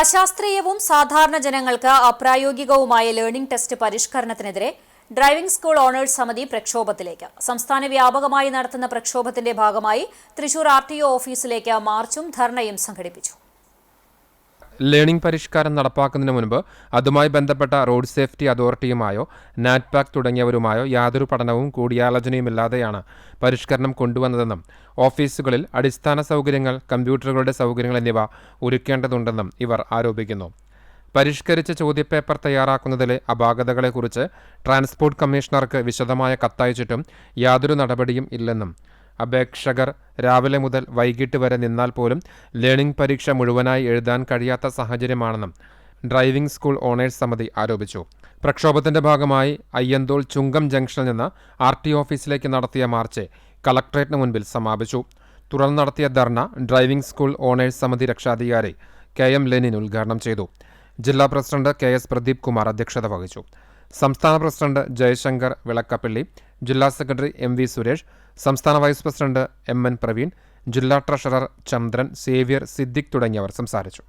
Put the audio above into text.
അശാസ്ത്രീയവും സാധാരണ ജനങ്ങൾക്ക് അപ്രായോഗികവുമായ ലേണിംഗ് ടെസ്റ്റ് പരിഷ്കരണത്തിനെതിരെ ഡ്രൈവിംഗ് സ്കൂൾ ഓണേഴ്സ് സമിതി പ്രക്ഷോഭത്തിലേക്ക്. സംസ്ഥാന വ്യാപകമായി നടത്തുന്ന പ്രക്ഷോഭത്തിന്റെ ഭാഗമായി തൃശൂർ ആർ ഓഫീസിലേക്ക് മാർച്ചും ധർണയും സംഘടിപ്പിച്ചു. ലേണിംഗ് പരിഷ്കാരം നടപ്പാക്കുന്നതിന് മുൻപ് അതുമായി ബന്ധപ്പെട്ട റോഡ് സേഫ്റ്റി അതോറിറ്റിയുമായോ നാറ്റ്പാക് തുടങ്ങിയവരുമായോ യാതൊരു പഠനവും കൂടിയാലോചനയുമില്ലാതെയാണ് പരിഷ്കരണം കൊണ്ടുവന്നതെന്നും ഓഫീസുകളിൽ അടിസ്ഥാന സൗകര്യങ്ങൾ കമ്പ്യൂട്ടറുകളുടെ സൗകര്യങ്ങൾ എന്നിവ ഒരുക്കേണ്ടതുണ്ടെന്നും ഇവർ ആരോപിക്കുന്നു. പരിഷ്കരിച്ച ചോദ്യപേപ്പർ തയ്യാറാക്കുന്നതിലെ അപാകതകളെക്കുറിച്ച് ട്രാൻസ്പോർട്ട് കമ്മീഷണർക്ക് വിശദമായ കത്തയച്ചിട്ടും യാതൊരു നടപടിയും ഇല്ലെന്നും അപേക്ഷകർ രാവിലെ മുതൽ വൈകിട്ട് വരെ നിന്നാൽ പോലും ലേണിംഗ് പരീക്ഷ മുഴുവനായി എഴുതാൻ കഴിയാത്ത സാഹചര്യമാണെന്നും ഡ്രൈവിംഗ് സ്കൂൾ ഓണേഴ്സ് സമിതി ആരോപിച്ചു. പ്രക്ഷോഭത്തിന്റെ ഭാഗമായി അയ്യന്തോൾ ചുങ്കം ജംഗ്ഷനിൽ നിന്ന് ആർ ടി ഓഫീസിലേക്ക് നടത്തിയ മാർച്ച് കളക്ടറേറ്റിന് മുൻപിൽ സമാപിച്ചു. തുടർന്ന് നടത്തിയ ധർണ ഡ്രൈവിംഗ് സ്കൂൾ ഓണേഴ്സ് സമിതി രക്ഷാധികാരി കെ എം ലെനിൻ ഉദ്ഘാടനം ചെയ്തു. ജില്ലാ president K S Pradeep Kumar അധ്യക്ഷത വഹിച്ചു. സംസ്ഥാന പ്രസിഡന്റ് ജയശങ്കർ വിളക്കപ്പള്ളി ജില്ലാ സെക്രട്ടറി എം വി സുരേഷ് സംസ്ഥാന vice president M N Praveen ജില്ലാ ട്രഷറർ ചന്ദ്രൻ സേവ്യർ സിദ്ദിഖ് തുടങ്ങിയവർ സംസാരിച്ചു.